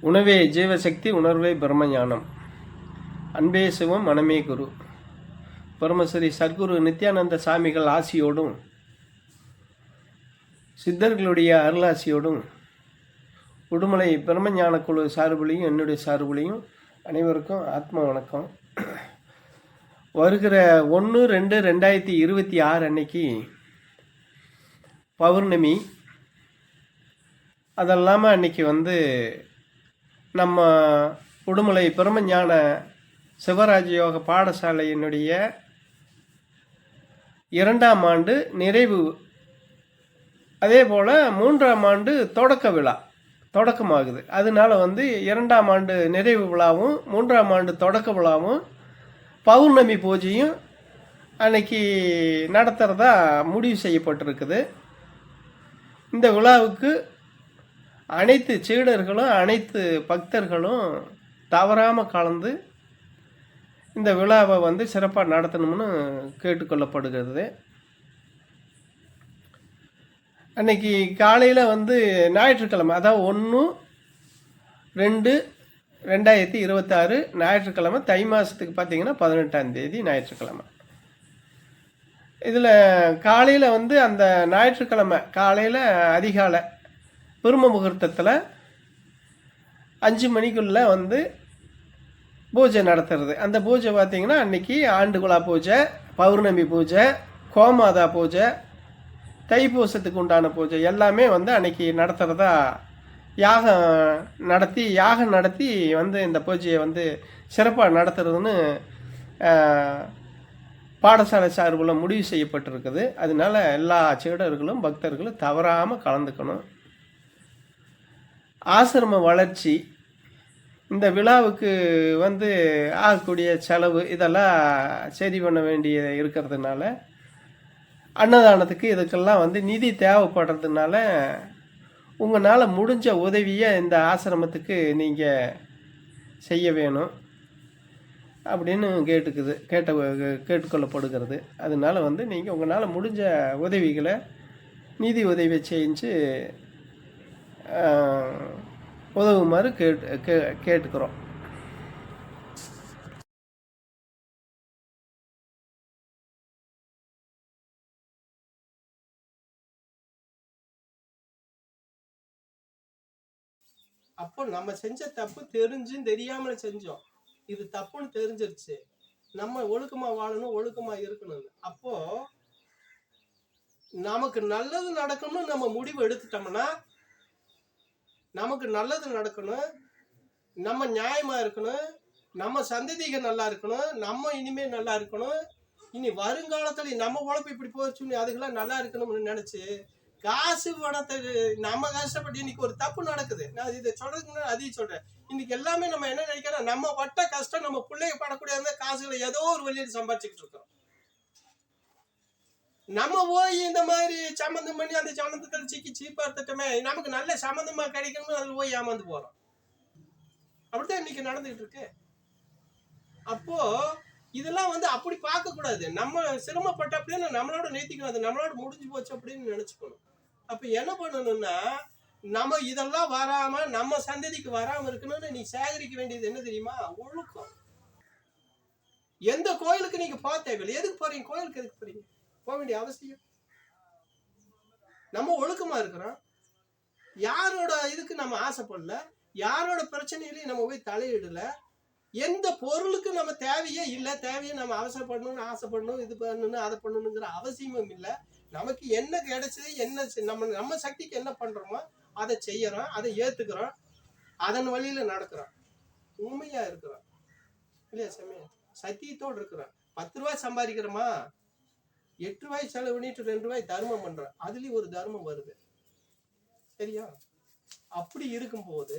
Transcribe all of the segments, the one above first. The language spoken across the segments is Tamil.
உணவே ஜீவசக்தி உணர்வே பிரம்மஞானம். அன்பே சிவம் மனமே குரு. பரமஸ்ரீ சத்குரு நித்யானந்த சாமிகள் ஆசியோடும் சித்தர்களுடைய அருளாசியோடும் உடுமலை பிரம்மஞான குழு சார்புலையும் என்னுடைய சார்புலையும் அனைவருக்கும் ஆத்ம வணக்கம். வருகிற ஒன்று ரெண்டு ரெண்டாயிரத்தி இருபத்தி ஆறு அன்னைக்கு பௌர்ணமி. அதெல்லாமல் அன்னைக்கு வந்து நம்ம உடுமலை பிரம்மஞான சிவராஜ யோக பாடசாலையினுடைய இரண்டாம் ஆண்டு நிறைவு. அதே போல் மூன்றாம் ஆண்டு தொடக்க விழா தொடக்கமாகுது. அதனால வந்து இரண்டாம் ஆண்டு நிறைவு விழாவும் மூன்றாம் ஆண்டு தொடக்க விழாவும் பௌர்ணமி பூஜையும் அன்னைக்கு நடத்துகிறதா முடிவு செய்யப்பட்டிருக்குது. இந்த விழாவுக்கு அனைத்து சீடர்களும் அனைத்து பக்தர்களும் தவறாமல் கலந்து இந்த விழாவை வந்து சிறப்பாக நடத்தணும்னு கேட்டுக்கொள்ளப்படுகிறது. அன்னைக்கு காலையில் வந்து ஞாயிற்றுக்கிழமை அதாவது ஒன்று ரெண்டு ரெண்டாயிரத்தி இருபத்தாறு ஞாயிற்றுக்கிழமை தை மாதத்துக்கு பார்த்தீங்கன்னா பதினெட்டாம் தேதி ஞாயிற்றுக்கிழமை. இதில் காலையில் வந்து அந்த ஞாயிற்றுக்கிழமை காலையில் அதிகாலை பிரம்ம முகூர்த்தத்தில் அஞ்சு மணிக்குள்ளே வந்து பூஜை நடத்துறது. அந்த பூஜை பார்த்திங்கன்னா அன்றைக்கி ஆண்டுகுழா பூஜை பௌர்ணமி பூஜை கோமாதா பூஜை தைப்பூசத்துக்கு உண்டான பூஜை எல்லாமே வந்து அன்றைக்கி நடத்துகிறதா யாகம் நடத்தி யாகம் நடத்தி வந்து இந்த பூஜையை வந்து சிறப்பாக நடத்துறதுன்னு பாடசாலை சார்பில் முடிவு செய்யப்பட்டிருக்குது. அதனால எல்லா சீடர்களும் பக்தர்களும் தவறாமல் கலந்துக்கணும். ஆசிரம வளர்ச்சி இந்த விழாவுக்கு வந்து ஆகக்கூடிய செலவு இதெல்லாம் சரி பண்ண வேண்டிய இருக்கிறதுனால அன்னதானத்துக்கு இதுக்கெல்லாம் வந்து நிதி தேவைப்படுறதுனால உங்களால் முடிஞ்ச உதவியை இந்த ஆசிரமத்துக்கு நீங்கள் செய்ய வேணும் அப்படின்னு கேட்டுக்குது கேட்ட கேட்டுக்கொள்ளப்படுகிறது. அதனால வந்து நீங்கள் உங்களால் முடிஞ்ச உதவிகளை நிதி உதவியை செஞ்சு உதவுமாறு கேட்டு கே கேட்டுக்கிறோம். அப்போ நம்ம செஞ்ச தப்பு தெரிஞ்சும் தெரியாம செஞ்சோம். இது தப்புன்னு தெரிஞ்சிருச்சு. நம்ம ஒழுக்கமா வாழணும் ஒழுக்கமா இருக்கணும். அப்போ நமக்கு நல்லது நடக்கணும்னு நம்ம முடிவு எடுத்துட்டோம்னா நமக்கு நல்லது நடக்கணும். நம்ம நியாயமாக இருக்கணும். நம்ம சந்ததிகள் நல்லா இருக்கணும். நம்ம இனிமேல் நல்லா இருக்கணும். இனி வருங்காலத்தில் நம்ம உழைப்பு இப்படி போச்சுன்னு அதுக்கெல்லாம் நல்லா இருக்கணும்னு நினச்சி காசு பணத்தை நம்ம கஷ்டப்பட்டு இன்னைக்கு ஒரு தப்பு நடக்குது. நான் இதை சொல்றதுக்கு முன்னாடி அதையும் சொல்றேன். இன்னைக்கு எல்லாமே நம்ம என்ன நினைக்கிறோம்? நம்ம பட்ட கஷ்டம் நம்ம பிள்ளைங்க படக்கூடிய காசுகளை ஏதோ ஒரு வழியில் சம்பாதிச்சுக்கிட்டு இருக்கோம் நம்ம போய் இந்த மாதிரி சம்மந்தம் பண்ணி அந்த சம்மந்தத்தில் சிக்கி சீப்பாக எடுத்துட்டோமே நமக்கு நல்ல சம்மந்தமாக கிடைக்கணும்னு அதில் போய் ஏமாந்து போகிறோம் அப்படித்தான் இன்னைக்கு நடந்துகிட்டு இருக்கு. அப்போ இதெல்லாம் வந்து அப்படி பார்க்கக்கூடாது நம்ம சிரமப்பட்ட அப்படின்னு நம்மளோட நேத்திக்கணும் அது நம்மளோட முடிஞ்சு போச்சு அப்படின்னு நினச்சிக்கணும். அப்போ என்ன பண்ணணும்னா நம்ம இதெல்லாம் வராம நம்ம சந்ததிக்கு வராம இருக்கணும்னு நீ சேகரிக்க வேண்டியது என்ன தெரியுமா? ஒழுக்கம். எந்த கோயிலுக்கு நீங்க போக தேவையில்லை. எதுக்கு போறீங்க? கோயிலுக்கு எதுக்கு போறீங்க? போக வேண்டிய அவசியம். நம்ம ஒழுக்கமா இருக்கிறோம். யாரோட இதுக்கு நம்ம ஆசைப்படல? யாரோட பிரச்சனையிலையும் நம்ம போய் தலையிடல? எந்த பொருளுக்கு நம்ம தேவையே இல்லை? தேவையை நம்ம அவசரப்படணும்னு ஆசைப்படணும் இது பண்ணணும் அதை பண்ணணுங்கிற அவசியமும் இல்லை. நமக்கு என்ன கிடைச்சது என்ன நம்ம நம்ம சக்திக்கு என்ன பண்றோமோ அதை செய்யறோம் அதை ஏத்துக்கிறோம் அதன் வழியில நடக்கிறோம். உண்மையா இருக்கிறோம். இல்லையா சமயம் சத்தியத்தோடு இருக்கிறோம். பத்து ரூபாய் சம்பாதிக்கிறோமா? எட்டு ரூபாய் செலவு பண்ணிட்டு ரெண்டு ரூபாய் தர்மம் பண்றோம் அதுலயும் ஒரு தர்மம் வருது. சரியா? அப்படி இருக்கும்போது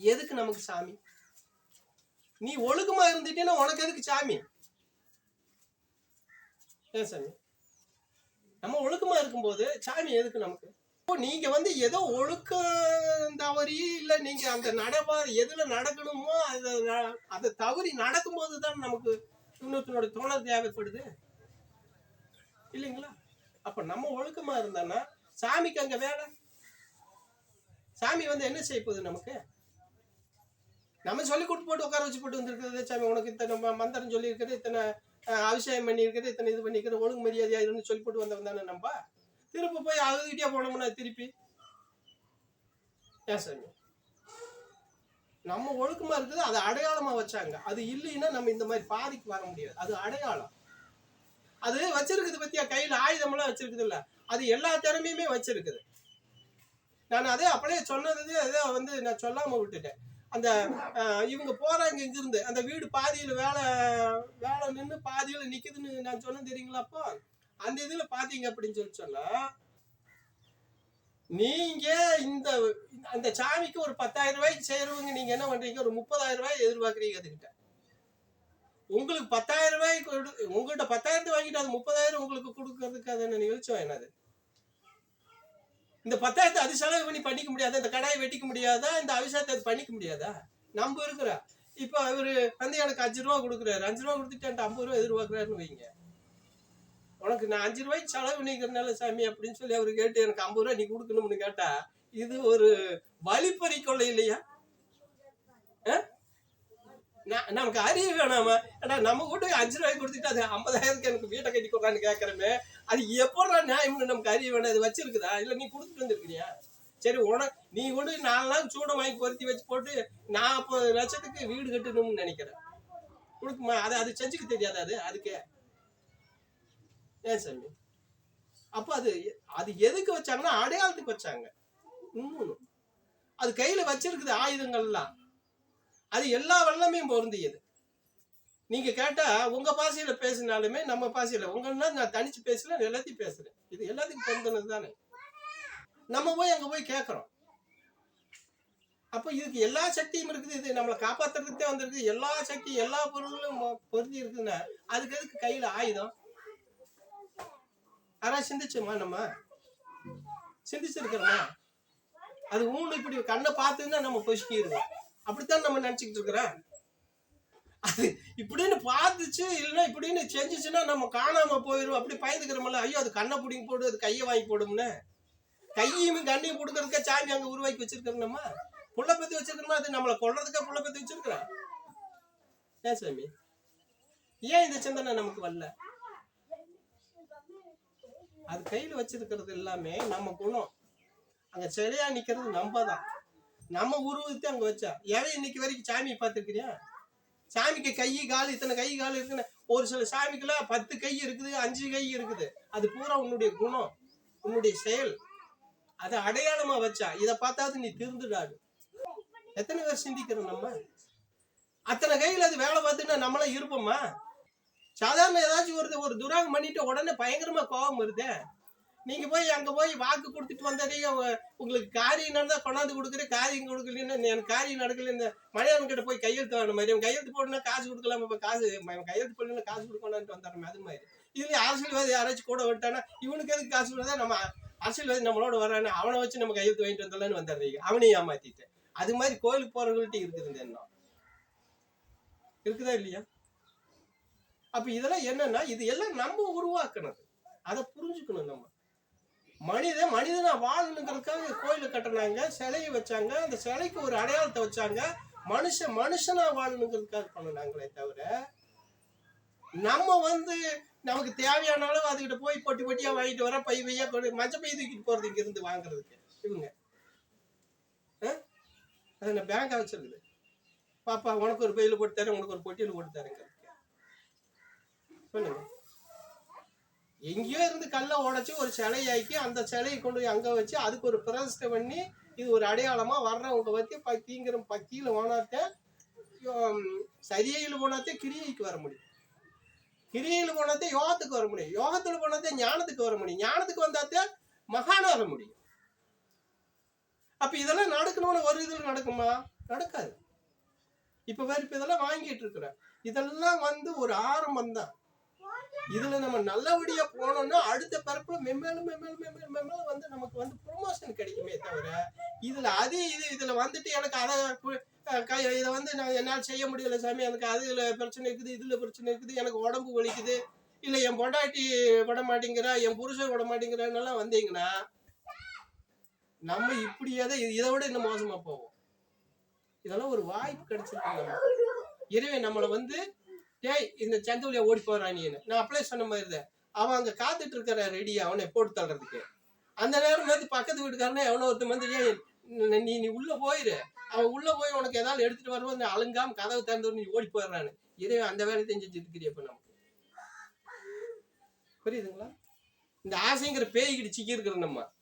எதுக்கு நமக்கு சாமி? நீ ஒழுக்கமா இருந்துட்டேன்னா உனக்கு எதுக்கு சாமி? ஏன் சாமி? நம்ம ஒழுக்கமா இருக்கும்போது சாமி எதுக்கு நமக்கு? இப்போ நீங்க வந்து ஏதோ ஒழுக்கம் தவறி இல்ல நீங்க அந்த நடவா எதுல நடக்கணுமோ அதை அதை தவறி நடக்கும்போது தான் நமக்கு இன்னொருத்தனோட தோணல் தேவைப்படுது. இல்லைங்களா? அப்ப நம்ம ஒழுக்கமா இருந்தோன்னா சாமிக்கு அங்க வேலை? சாமி வந்து என்ன செய்ய போகுது நமக்கு? நம்ம சொல்லி கொடுத்து போட்டு உட்கார வச்சு போட்டு வந்திருக்கிறது சாமி உனக்கு இத்தனை மந்திரம் சொல்லியிருக்கிறது இத்தனை அபிஷேகம் பண்ணியிருக்கிறது இத்தனை இது பண்ணியிருக்கிறது ஒழுங்கு மரியாதையா இருந்து சொல்லி போட்டு வந்தவன் தானே நம்ம? திரும்ப போய் அழுதுகிட்டே போனோம்னா திருப்பி? ஏன் சாமி? நம்ம ஒழுக்கமா இருக்குது அதை அடையாளமா வச்சாங்க. அது இல்லைன்னா நம்ம இந்த மாதிரி பாதிக்கு வர முடியாது. அது அடையாளம். அது வச்சிருக்குது பத்தியா? கையில ஆயுதம் எல்லாம் வச்சிருக்குது இல்ல அது எல்லா திறமையுமே வச்சிருக்குது. நான் அதே அப்படியே சொன்னது அதே வந்து நான் சொல்லாம விட்டுட்டேன். அந்த இவங்க போறாங்க இங்கிருந்து அந்த வீடு பாதியில் வேலை வேலை நின்று பாதியில் நிக்குதுன்னு நான் சொன்னேன் தெரியுங்களா அப்போ? அந்த இதுல பாத்தீங்க அப்படின்னு சொல்லி சொன்னா நீங்க இந்த அந்த சாமிக்கு ஒரு பத்தாயிரம் ரூபாய்க்கு செய்யறவங்க நீங்க என்ன பண்றீங்க? ஒரு முப்பதாயிரம் ரூபாய் எதிர்பார்க்குறீங்க அதுகிட்ட. உங்களுக்கு பத்தாயிரம் ரூபாய் கொடு- உங்கள்கிட்ட பத்தாயிரத்து வாங்கிட்டு அது முப்பதாயிரம் உங்களுக்கு கொடுக்கறதுக்கு அது என்ன நிகழ்ச்சம் என்னது? இந்த பத்தாயிரத்தை அது செலவு பண்ணி பண்ணிக்க முடியாதா? இந்த கடாயை வெட்டிக்க முடியாதா? இந்த அபிஷேகத்தை அது பண்ணிக்க முடியாதா? நம்ம இருக்கிற இப்போ அவர் வந்து எனக்கு அஞ்சு ரூபா கொடுக்குறாரு. அஞ்சு ரூபா கொடுத்துட்டு என்கிட்ட ஐம்பது ரூபா எதிர்பார்க்குறாருன்னு வைங்க. உனக்கு நான் அஞ்சு ரூபாய்க்கு செலவு பண்ணிக்கிறனால சாமி அப்படின்னு சொல்லி அவர் கேட்டு எனக்கு ஐம்பது ரூபா நீ கொடுக்கணும்னு கேட்டா இது ஒரு வழிப்பறி கொள்ளை இல்லையா? ஆ? நான் நமக்கு அறிவு வேணாமா ஏடா நம்ம கூட அஞ்சு ரூபாய்க்கு கொடுத்துட்டு அது ஐம்பதாயிரத்துக்கு எனக்கு வீட்டை கட்டி கொடுறான்னு கேட்கறமே அது எப்படா நியாயம்னு நமக்கு அறிவு வேணும். அது வச்சிருக்குதா? இல்ல நீ கொடுத்துட்டு வந்திருக்கிறியா? சரி உனக்கு நீ கூட நாலு நாள் சூடம் வாங்கி பொருத்தி வச்சு போட்டு நாற்பது லட்சத்துக்கு வீடு கட்டணும்னு நினைக்கிறேன். கொடுக்குமா? அது அது செஞ்சுக்க தெரியாது அது? அதுக்கே. ஏன் சாமி? அப்ப அது அது எதுக்கு வச்சாங்கன்னா அடையாளத்துக்கு வச்சாங்க. இன்னொன்னு அது கையில வச்சிருக்குது ஆயுதங்கள்லாம். அது எல்லா வல்லமையும் பொருந்தியது. நீங்க கேட்டா உங்க பாசையில பேசினாலுமே நம்ம பாசையில உங்கன்னா நான் தனிச்சு பேசல எல்லாத்தையும் பேசுறேன். இது எல்லாத்துக்கும் பொருந்தினது தானே? நம்ம போய் அங்க போய் கேட்கறோம் அப்ப இதுக்கு எல்லா சக்தியும் இருக்குது. இது நம்மளை காப்பாத்துறதுக்கே வந்திருக்கு. எல்லா சக்தியும் எல்லா பொருளும் பொருந்தி இருக்குதுன்னா அதுக்கு எதுக்கு கையில ஆயுதம்? யாராவது சிந்திச்சோமா நம்ம? சிந்திச்சிருக்கிறோமா? அது ஊனு இப்படி கண்ணை பார்த்துன்னா நம்ம பொசுக்கிடுவோம். அப்படித்தான் நம்ம நினச்சிக்கிட்டு இருக்கிறேன் அது இப்படின்னு பார்த்துச்சு இல்லைன்னா இப்படின்னு செஞ்சுச்சுன்னா நம்ம காணாம போயிடும் அப்படி பயந்துக்கிறோம்ல ஐயோ அது கண்ணை பிடிங்க போடு அது கையை வாங்கி போடும்னு. கையும் கண்ணையும் கொடுக்கறதுக்கே சாமி அங்கே உருவாக்கி வச்சிருக்கிறோம் நம்ம. புள்ள பத்தி வச்சிருக்கோம்னா அது நம்மளை கொள்றதுக்கே புள்ள பத்தி வச்சிருக்கிறோம் ஏன் சாமி? ஏன் இந்த சிந்தனை நமக்கு வரல? அது கையில் வச்சிருக்கிறது எல்லாமே நம்ம குணம். அங்கே சரியா நிற்கிறது நம்ம தான். நம்ம உருவத்தை அங்க வச்சா. ஏன் இன்னைக்கு வரைக்கும் சாமியை பார்த்துருக்கிறியா? சாமிக்கு கை கால் இத்தனை கை கால் இருக்குன்னு ஒரு சில சாமிக்கெல்லாம் பத்து கை இருக்குது அஞ்சு கை இருக்குது. அது பூரா உன்னுடைய குணம் உன்னுடைய செயல். அதை அடையாளமா வச்சா இதை பார்த்தாவது நீ திருந்துடாது எத்தனை பேர் சிந்திக்கிறோம் நம்ம? அத்தனை கையில் அது வேலை பார்த்துன்னா நம்மளாம் இருப்போமா? சாதாரண ஏதாச்சும் ஒரு ஒரு துராகம் பண்ணிட்டு உடனே பயங்கரமா கோபம் வருதே. நீங்க போய் அங்க போய் வாக்கு கொடுத்துட்டு வந்ததே உங்களுக்கு காரியம் நடந்தா கொண்டாந்து கொடுக்குற காரியம் கொடுக்கலன்னு எனக்கு காரியம் நடக்கல இந்த மலையாளம் கிட்ட போய் கையெழுத்து வேணும் மாதிரி அவன் கையெழுத்து போடணும்னா காசு கொடுக்கலாம்? இப்ப காசு கையெழுத்து போடணும்னா காசு கொடுக்கணும்னு வந்தாரு அது மாதிரி. இதுல அரசியல்வாதி யாராச்சும் கூட விட்டானா இவனுக்கு எதுக்கு காசு கொடுத்தா நம்ம அரசியல்வாதி நம்மளோட வரானே அவனை வச்சு நம்ம கையெழுத்து வாங்கிட்டு வந்தாலும் வந்துடுறீங்க அவனையும் ஏமாத்திட்டேன். அது மாதிரி கோயிலுக்கு போறவங்கள்ட்ட இருக்குது இந்த எண்ணம். இருக்குதா இல்லையா? அப்ப இதெல்லாம் என்னன்னா இது எல்லாம் நம்ம உருவாக்குனது. அதை புரிஞ்சுக்கணும் நம்ம. மனிதன் மனிதனா வாழணுங்கிறதுக்காக கோயிலை கட்டினாங்க சிலையை வச்சாங்க அந்த சிலைக்கு ஒரு அடையாளத்தை வச்சாங்க. மனுஷன் மனுஷனா வாழணுங்கிறதுக்காக பண்ணினாங்களே தவிர நம்ம வந்து நமக்கு தேவையான அளவு அதுகிட்ட போய் பொட்டி பொட்டியா வாங்கிட்டு வர பை பையா மஞ்சள் பை தூக்கிட்டு போறது இங்க இருந்து வாங்குறதுக்கு. இவங்க. அது என்ன பேங்க் வச்சிருக்குது? பாப்பா உனக்கு ஒரு பையில போட்டு தரேன் உனக்கு ஒரு பொட்டியில் போட்டு தரேங்க சொல்லுங்க. எங்கேயோ இருந்து கல்லை உடச்சி ஒரு சிலையாக்கி அந்த சிலையை கொண்டு போய் அங்கே வச்சு அதுக்கு ஒரு பிரதிஷ்டை பண்ணி இது ஒரு அடையாளமாக வர்றவங்க பத்தி பத்திங்கிற பக்தியில் போனாத்த சரியையில் போனாத்தே கிரியைக்கு வர முடியும். கிரியையில் போனாத்தே யோகத்துக்கு வர முடியும். யோகத்தில் போனாத்தே ஞானத்துக்கு வர முடியும். ஞானத்துக்கு வந்தாத்தே மகான வர முடியும். அப்போ இதெல்லாம் நடக்கணும்னு ஒரு இதில் நடக்குமா? நடக்காது. இப்போ வேறு இப்போ இதெல்லாம் வாங்கிட்டு இருக்கிறேன் இதெல்லாம் வந்து ஒரு ஆரம்பம் தான் இதுல நம்ம நல்லபடியா போனோம்னா அடுத்த பிறப்புல மெம்மேலும் மெம்மேலும் மெம்மேலும் மெம்மேலும் வந்து நமக்கு வந்து ப்ரொமோஷன் கிடைக்குமே தவிர இதுல அது இது இதுல வந்துட்டு எனக்கு அதை கை இதை வந்து நான் என்னால் செய்ய முடியல சாமி எனக்கு அதுல பிரச்சனை இருக்குது இதுல பிரச்சனை இருக்குது எனக்கு உடம்பு வலிக்குது. இல்ல என் பொண்டாட்டி விட மாட்டேங்கிறா என் புருஷன் விட மாட்டேங்கிறான்னெல்லாம் வந்தீங்கன்னா நம்ம இப்படியே தான் இதை விட இன்னும் மோசமா போவோம். இதெல்லாம் ஒரு வாய்ப்பு கிடைச்சிருக்கு இறைவன் நம்மளை வந்து டேய் இந்த சந்தவழியா ஓடி போறானின்னு நான் அப்ளை சொன்ன மாதிரி தான். அவன் அங்க காத்துட்டு இருக்கிற ரெடி அவனை போட்டு தள்ளுறதுக்கு. அந்த நேரம் வந்து பக்கத்து வீட்டுக்காரனே எவனோ ஒருத்தன் வந்து ஏன் நீ- நீ உள்ள போயிரு. அவன் உள்ள போய் உனக்கு ஏதாவது எடுத்துட்டு வரும்போது நீ அழுங்காம கதவு திறந்து நீ ஓடி போயிடுறான்னு. இதே அந்த வேலையை செஞ்சுட்டு இருக்கிறிய இப்ப நமக்கு புரியுதுங்களா? இந்த ஆசைங்கிற பேய்கிட்டு சிக்கி இருக்கிற நம்ம.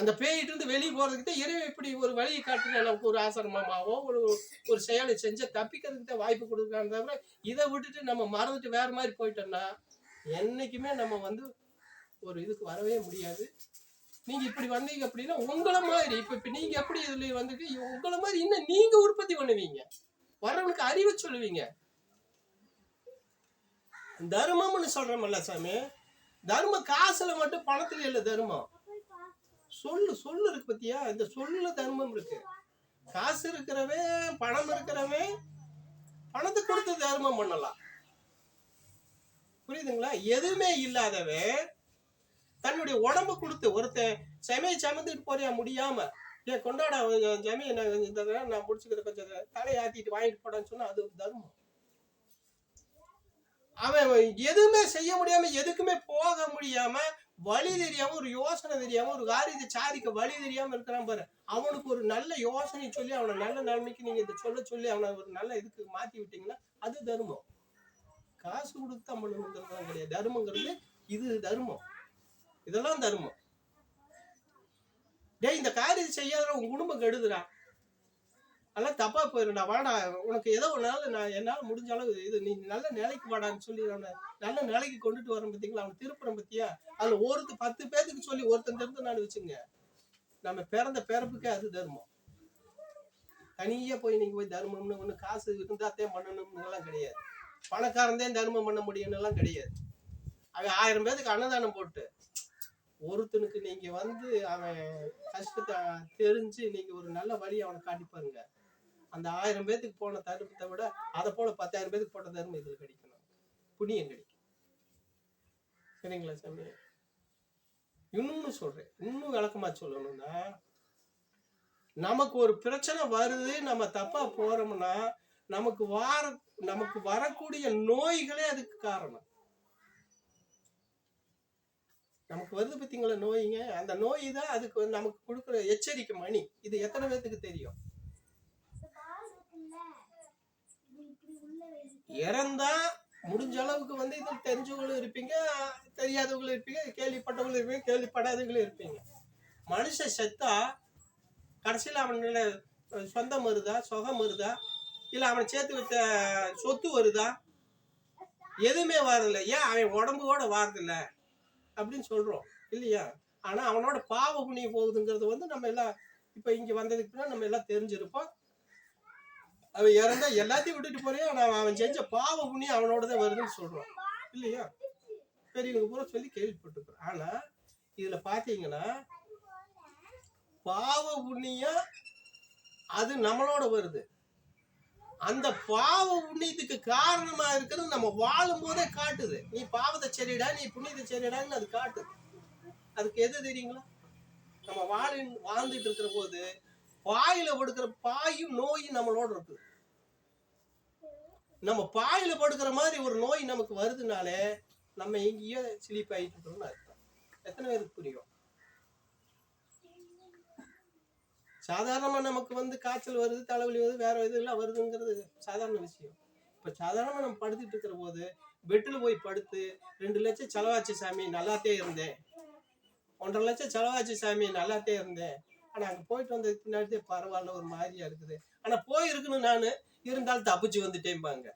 அந்த பேயிட்டு இருந்து வெளியே போறதுக்கிட்ட இறைவன் இப்படி ஒரு வழியை காட்டுற நமக்கு ஒரு ஆசிரமமாவோ ஒரு ஒரு செயலை செஞ்ச தப்பிக்கிறதுக்கு தான் வாய்ப்பு கொடுக்குறாங்க தவிர இதை விட்டுட்டு நம்ம மறந்துட்டு வேற மாதிரி போயிட்டோம்னா என்னைக்குமே நம்ம வந்து ஒரு இதுக்கு வரவே முடியாது. நீங்க இப்படி வந்தீங்க அப்படின்னா உங்களை மாதிரி இப்ப இப்ப நீங்க எப்படி இதுல வந்துட்டு உங்களை மாதிரி இன்னும் நீங்க உற்பத்தி பண்ணுவீங்க. வரவனுக்கு அறிவை சொல்லுவீங்க. தர்மம்னு சொல்றோம்ல சாமி தர்மம் காசுல மட்டும் பணத்துல இல்லை தர்மம். சொல்லு சொல்லு இருக்கு பத்தியா? இந்த சொல்லுல தர்மம் இருக்கு. காசு இருக்கிறவன் பணம் இருக்கிறவன் பணத்தை கொடுத்து தர்மம் பண்ணலாம். புரியுதுங்களா? எதுவுமே இல்லாதவன் தன்னுடைய உடம்ப கொடுத்து ஒருத்தன் செமையை சமந்துட்டு போறியா? முடியாம. ஏன் கொண்டாட ஜமையை நான் இந்த நான் முடிச்சுக்கிற கொஞ்சம் தலையை ஆத்திட்டு வாங்கிட்டு போடான்னு சொன்னா அது தர்மம். அவன் எதுவுமே செய்ய முடியாம எதுக்குமே போக முடியாம வழி தெரியாம ஒரு யோசனை தெரியாம ஒரு காரியத்தை சாதிக்க வழி தெரியாம இருக்கிறான் பாரு. அவனுக்கு ஒரு நல்ல யோசனை சொல்லி அவனை நல்ல நன்மைக்கு நீங்க இதை சொல்ல சொல்லி அவனை ஒரு நல்ல இதுக்கு மாத்தி விட்டீங்கன்னா அது தர்மம். காசு கொடுத்து தான் கிடையாது. தர்மங்கிறது இது தர்மம். இதெல்லாம் தர்மம். டேய் இந்த காரியத்தை செய்யாத உன் குடும்பம் கெடுதுடா. அதெல்லாம் தப்பாக போயிருடா வாடா உனக்கு ஏதோ ஒரு நாள் நான் என்னால் முடிஞ்ச அளவு இது நீ நல்ல நிலைக்கு வாடான்னு சொல்லி அவனை நல்ல நிலைக்கு கொண்டுட்டு வரேன் பார்த்தீங்களா அவன் திருப்புறம் பற்றியா அதில் ஒருத்த பத்து பேத்துக்கு சொல்லி ஒருத்தன் திருந்து நான் வச்சுங்க நம்ம பிறந்த பிறப்புக்கே அது தர்மம். தனியாக போய் நீங்கள் போய் தர்மம்னு ஒன்று காசு இருந்தாத்தே பண்ணணும்னு எல்லாம் கிடையாது. பணக்காரந்தே தர்மம் பண்ண முடியும்னு எல்லாம் கிடையாது. அவன் ஆயிரம் பேத்துக்கு அன்னதானம் போட்டு ஒருத்தனுக்கு நீங்கள் வந்து அவன் கஷ்டத்தை தெரிஞ்சு நீங்கள் ஒரு நல்ல வழி அவனை காட்டி பாருங்க. அந்த ஆயிரம் பேத்துக்கு போன தருமத்தை விட அதை போல பத்தாயிரம் பேத்துக்கு போட்ட தருமம் இதுல கிடைக்கும் புண்ணியம் கிடைக்கும். சரிங்களா சாமி? இன்னொன்னு சொல்றேன். இன்னும் விளக்கமா சொல்லணும்னா நமக்கு ஒரு பிரச்சனை வருது நம்ம தப்பா போறோம்னா நமக்கு வார நமக்கு வரக்கூடிய நோய்களே அதுக்கு காரணம். நமக்கு வருது பார்த்தீங்களா நோய்ங்க? அந்த நோய் தான் அதுக்கு நமக்கு கொடுக்குற எச்சரிக்கை மணி. இது எத்தனை பேத்துக்கு தெரியும்? இறந்தா முடிஞ்ச அளவுக்கு வந்து இதில் தெரிஞ்சவங்களும் இருப்பீங்க தெரியாதவங்களும் இருப்பீங்க கேள்விப்பட்டவங்களும் இருப்பீங்க கேள்விப்படாதவங்களும் இருப்பீங்க. மனுஷன் செத்தா கடைசியில் அவனோட சொந்தம் வருதா சொகம் வருதா? இல்லை அவன் சேர்த்து வைத்த சொத்து வருதா? எதுவுமே வரதில்லை. ஏன்? அவன் உடம்போட வாரதில்ல அப்படின்னு சொல்கிறோம் இல்லையா? ஆனால் அவனோட பாவ புண்ணியம் போகுதுங்கிறது வந்து நம்ம எல்லாம் இப்போ இங்கே வந்ததுக்கு பின்னாடி நம்ம எல்லாம் தெரிஞ்சிருப்போம். அவன் இறந்தா எல்லாத்தையும் விட்டுட்டு போறேன் நான் அவன் செஞ்ச பாவ புண்ணியம் அவனோட தான் வருதுன்னு சொல்றான். இல்லையா? பெரியவங்க பூரா சொல்லி கேள்விப்பட்டிருக்கிறோம் ஆனா இதுல பாத்தீங்கன்னா பாவ புண்ணியம் அது நம்மளோட வருது. அந்த பாவ புண்ணியத்துக்கு காரணமா இருக்கிறது நம்ம வாழும் போதே காட்டுது. நீ பாவத்தை சரிடா நீ புண்ணியத்தை சரிடான்னு அது காட்டுது. அதுக்கு எது தெரியுங்களா? நம்ம வாழ வாழ்ந்துட்டு இருக்கிற போது பாயில படுக்கிற பாயும் நோயும் நம்மளோட இருக்குது நம்ம பாயில படுக்கிற மாதிரி ஒரு நோய் நமக்கு வருதுனாலே நம்ம எங்கேயோ ஸ்லீப் ஆகிட்டு இருக்கிறோம்னு அர்த்தம். எத்தனை பேருக்கு புரியும்? சாதாரணமா நமக்கு வந்து காய்ச்சல் வருது தலைவலி வருது வேற இதெல்லாம் வருதுங்கிறது சாதாரண விஷயம். இப்ப சாதாரணமா நம்ம படுத்துட்டு இருக்கிற போது பெட்டில் போய் படுத்து ரெண்டு லட்சம் செலவாச்சு சாமி நல்லாத்தே இருந்தேன். ஒன்றரை லட்சம் செலவாச்சு சாமி நல்லாத்தே இருந்தேன். ஆனால் அங்கே போயிட்டு வந்ததுக்கு பின்னாடி பரவாயில்ல ஒரு மாதிரியா இருக்குது. ஆனால் போயிருக்கணும் நான். இருந்தாலும் தப்பிச்சு வந்துட்டேன்பாங்க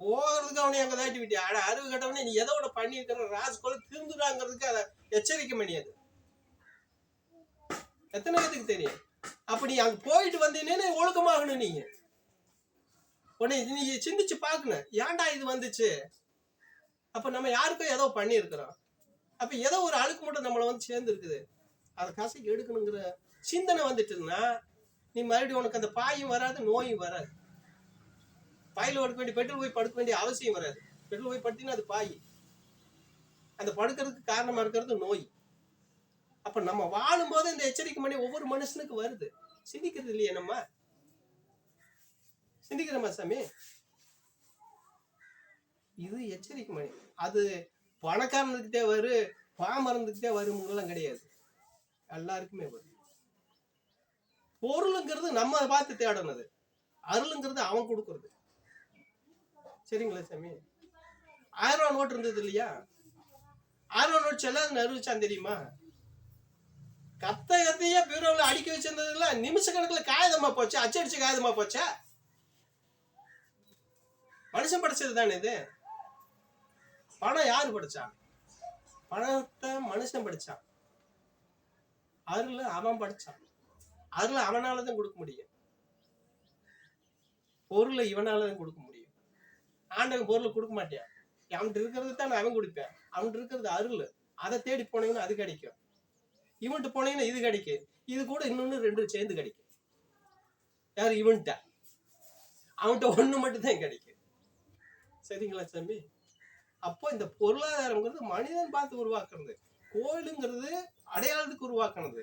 போகிறதுக்கு அவனை அங்க தாட்டி விட்டியா? ஆனால் அறிவு கட்டவனே நீ எதோட பண்ணியிருக்கிற? ராஜ்கோல திருந்துடாங்கிறதுக்கு அதை எச்சரிக்கை பண்ணியது எத்தனை பேத்துக்கு தெரியும்? அப்ப நீ அங்க போயிட்டு வந்தீங்கன்னா ஒழுக்கமாகணும் நீங்க உடனே நீ சிந்திச்சு பார்க்கணும். ஏன்டா இது வந்துச்சு? அப்ப நம்ம யாருக்கும் ஏதோ பண்ணியிருக்கிறோம். அப்ப ஏதோ ஒரு அழுக்கு மட்டும் நம்மளை வந்து சேர்ந்து இருக்குது அதை கசக்கி எடுக்கணுங்கிற சிந்தனை வந்துட்டுன்னா நீ மறுபடியும் உனக்கு அந்த பாயும் வராது நோயும் வராது. பாயில் படுக்க வேண்டிய பெட்ரோல் போய் படுக்க வேண்டிய அவசியம் வராது. பெட்ரோல் போய் படுத்தீங்கன்னா அது பாய். அந்த படுக்கிறதுக்கு காரணமாக இருக்கிறது நோய். அப்போ நம்ம வாழும்போது இந்த எச்சரிக்கை மணி ஒவ்வொரு மனுஷனுக்கு வருது. சிந்திக்கிறது இல்லையே நம்ம? சிந்திக்கிறோமா சாமி? இது எச்சரிக்கை மணி. அது பணக்காரனுக்கிட்டே வரும் பாமரந்துக்கிட்டே வருமுங்கெல்லாம் கிடையாது. எல்லாருக்குமே வரும். பொருளுங்கிறது நம்ம பார்த்து தேடனது அருளுங்கிறது அவன் கொடுக்கறது. சரிங்களா சாமி? ஆயிரம் ரூபா நோட் இருந்தது இல்லையா? ஆயிரம் ரூபா நோட் செல்லாது அறிவிச்சான் தெரியுமா? கத்த கத்தையா பீரோவில் அடிக்க வச்சிருந்ததுல நிமிஷ கணக்கில் காகிதமா போச்சு? அச்சடிச்சு காகிதமா போச்சா? மனுஷன் படிச்சது தானே இது? பணம் யாரு படிச்சா பணத்தை மனுஷன் படிச்சான். அருள் அவன் படிச்சான். அதில் அவனால தான் கொடுக்க முடியும். பொருளை இவனால தான் கொடுக்க முடியும். ஆண்டவன் பொருளை கொடுக்க மாட்டேன் அவன்கிட்ட இருக்கிறது தான் நான் அவன் கொடுப்பேன். அவன் இருக்கிறது அருள். அதை தேடி போனீங்கன்னா அது கிடைக்கும். இவன்ட்டு போனீங்கன்னா இது கிடைக்கும். இது கூட இன்னொன்னு ரெண்டு சேர்ந்து கிடைக்கும். யார்? இவன்கிட்ட. அவன்கிட்ட ஒன்று மட்டும் தான் கிடைக்கும். சரிங்களா தம்பி அப்போ இந்த பொருளாதாரங்கிறது மனிதன் பார்த்து உருவாக்குறது. கோயிலுங்கிறது அடையாளத்துக்கு உருவாக்குனது.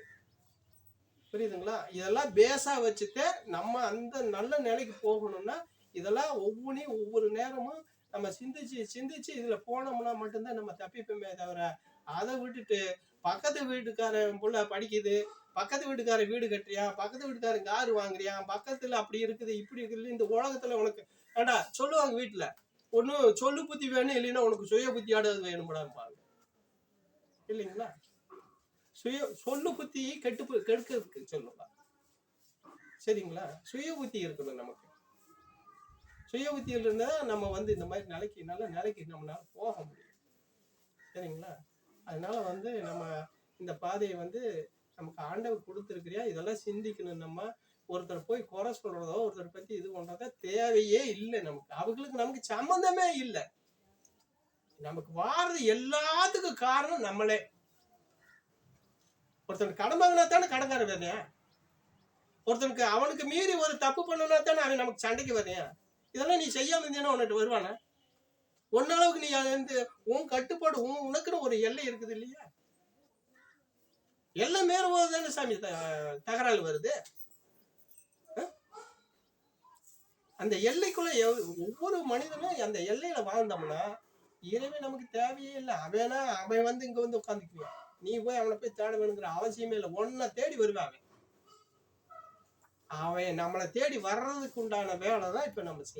புரியுதுங்களா? இதெல்லாம் பேஸா வச்சுட்டு நம்ம அந்த நல்ல நிலைக்கு போகணும்னா இதெல்லாம் ஒவ்வொன்றையும் ஒவ்வொரு நேரமும் நம்ம சிந்திச்சு சிந்திச்சு இதுல போனோம்னா மட்டும்தான் நம்ம தப்பிப்போமே தவிர அதை விட்டுட்டு பக்கத்து வீட்டுக்காரன் புள்ள படிக்குது பக்கத்து வீட்டுக்காரன் வீடு கட்டுறியா பக்கத்து வீட்டுக்காரன் கார் வாங்குறியான் பக்கத்துல அப்படி இருக்குது இப்படி இருக்குது இந்த உலகத்துல உனக்கு ஏண்டா சொல்லுவாங்க வீட்டுல ஒன்றும் சொல்லு புத்தி வேணும் இல்லைன்னா உனக்கு சுய புத்தியாடுறது வேணும்டாம்பாங்க இல்லைங்களா? சுய சொல்லு புத்தியை கெட்டு கெடுக்கிறதுக்கு சொல்லுவா சரிங்களா? சுய புத்தி இருக்கணும் நமக்கு. சுய புத்தியில் இருந்தா நம்ம வந்து இந்த மாதிரி நிலைக்கு நல்ல நிலைக்கு நம்மளால போக முடியும். சரிங்களா? அதனால வந்து நம்ம இந்த பாதையை வந்து நமக்கு ஆண்டவர் கொடுத்துருக்கிறியா? இதெல்லாம் சிந்திக்கணும். நம்ம ஒருத்தர் போய் குறை சொல்றதோ ஒருத்தர் பத்தி இது பண்றதோ தேவையே இல்லை நமக்கு. அவங்களுக்கு நமக்கு சம்மந்தமே இல்லை. நமக்கு வாடுறது எல்லாத்துக்கும் காரணம் நம்மளே. ஒருத்தனுக்கு கடன் வாங்கினா தானே கடன்கார வரையன் ஒருத்தனுக்கு அவனுக்கு மீறி ஒரு தப்பு பண்ணனா தானே அவன் நமக்கு சண்டைக்கு வரையன் இதெல்லாம் நீ செய்யாம இருந்தீங்கன்னா உன்கிட்ட வருவானா? ஒன்னளவுக்கு நீ வந்து உன் கட்டுப்பாடு உன் உனக்குன்னு ஒரு எல்லை இருக்குது இல்லையா? எல்லாம் மேறும்போது தானே சாமி த- தகராறு வருது? அந்த எல்லைக்குள்ள ஒவ்வொரு மனிதனும் அந்த எல்லையில வாழ்ந்தோம்னா இறைவன் நமக்கு தேவையே இல்லை. அவனா அவன் வந்து இங்க வந்து உட்காந்துக்குவான் நீ போய் அவனை போய் தேட வேணுங்கிற அவசியமே இல்லை. ஒன்ன தேடி வருவாங்க. அவன் நம்மளை தேடி வர்றதுக்கு உண்டான வேலை தான் இப்ப நம்ம செய்யணும்